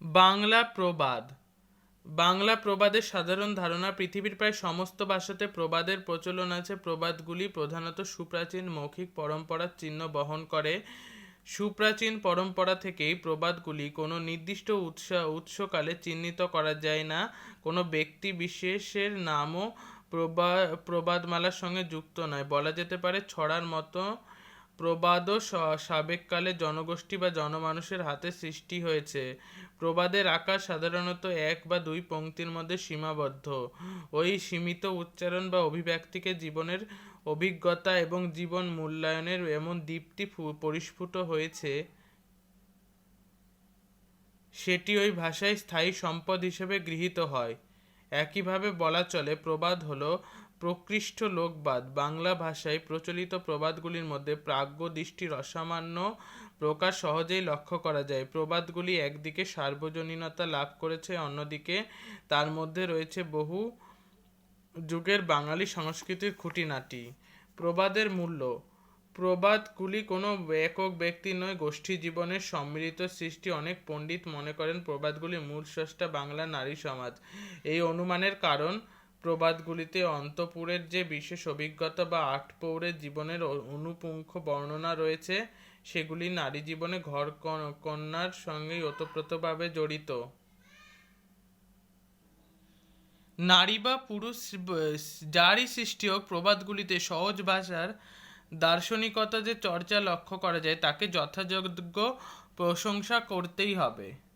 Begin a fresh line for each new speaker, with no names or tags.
বাংলা প্রবাদ। বাংলা প্রবাদের সাধারণ ধারণা পৃথিবীর প্রায় সমস্ত ভাষাতে প্রবাদের প্রচলন আছে। প্রবাদগুলি প্রধানত সুপ্রাচীন মৌখিক পরম্পরার চিহ্ন বহন করে। সুপ্রাচীন পরম্পরা থেকেই প্রবাদগুলি কোনো নির্দিষ্ট উৎস, উৎসকালে চিহ্নিত করা যায় না। কোনো ব্যক্তি বিশেষের নামও প্রবা, প্রবাদমালার সঙ্গে যুক্ত নয়। বলা যেতে পারে ছড়ার মতো প্রবাদও সাবেককালে জনগোষ্ঠী বা জনমানুষের হাতে সৃষ্টি হয়েছে। প্রবাদের আকার সাধারণত এক বা দুই পংক্তির মধ্যে সীমাবদ্ধ। ওই সীমিত উচ্চারণ বা অভিব্যক্তিকে জীবনের অভিজ্ঞতা এবং জীবন মূল্যায়নের এমন দীপ্তি পরিস্ফুট হয়েছে। সেটি ওই ভাষায় স্থায়ী সম্পদ হিসেবে গৃহীত হয়। একইভাবে বলা চলে, প্রবাদ হলো প্রকৃষ্ট লোকবাদ। বাংলা ভাষায় প্রচলিত প্রবাদগুলির মধ্যে প্রাজ্ঞ দৃষ্টির অসামান্য প্রকাশ সহজেই লক্ষ্য করা যায়। প্রবাদগুলি একদিকে সার্বজনীনতা লাভ করেছে, অন্যদিকে তার মধ্যে রয়েছে বহু যুগের বাঙালি সংস্কৃতির খুঁটিনাটি। প্রবাদের মূল্য। প্রবাদগুলি কোনো একক ব্যক্তি নয়, গোষ্ঠী জীবনের সম্মিলিত সৃষ্টি। অনেক পণ্ডিত মনে করেন প্রবাদগুলির মূল স্রষ্টা বাংলা নারী সমাজ। এই অনুমানের কারণ প্রবাদগুলিতে অন্তপুরের যে বিশেষ অভিজ্ঞতা বা আটপৌরের জীবনের অনুপুঙ্খ বর্ণনা রয়েছে, সেগুলি নারী জীবনে ঘর কন- কন্যার সঙ্গেই ওতপ্রোতভাবে জড়িত। নারী বা পুরুষ যারই সৃষ্টি হোক প্রবাদগুলিতে সহজ ভাষার দার্শনিকতা যে চর্চা লক্ষ্য করা যায়, তাকে যথাযোগ্য প্রশংসা করতেই হবে।